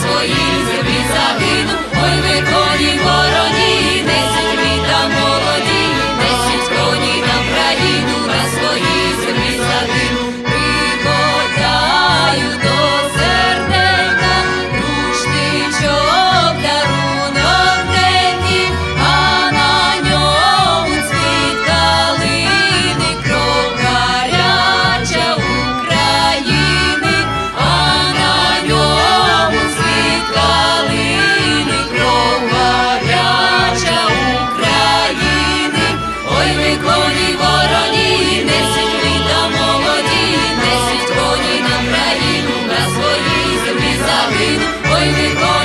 свої. Freude Gott.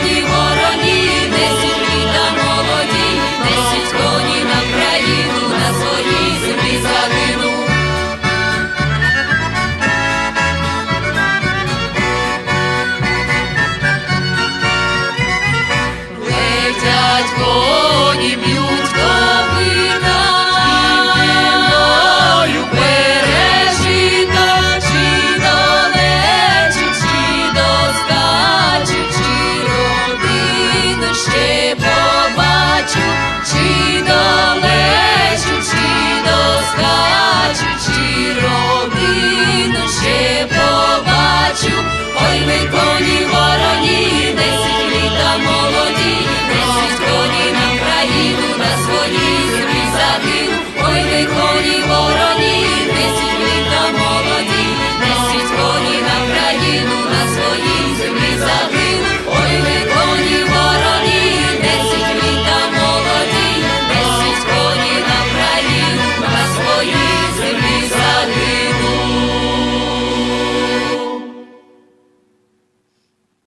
ще побачу, чи долечу, чи доскачу, чи родину ще побачу, ой ми.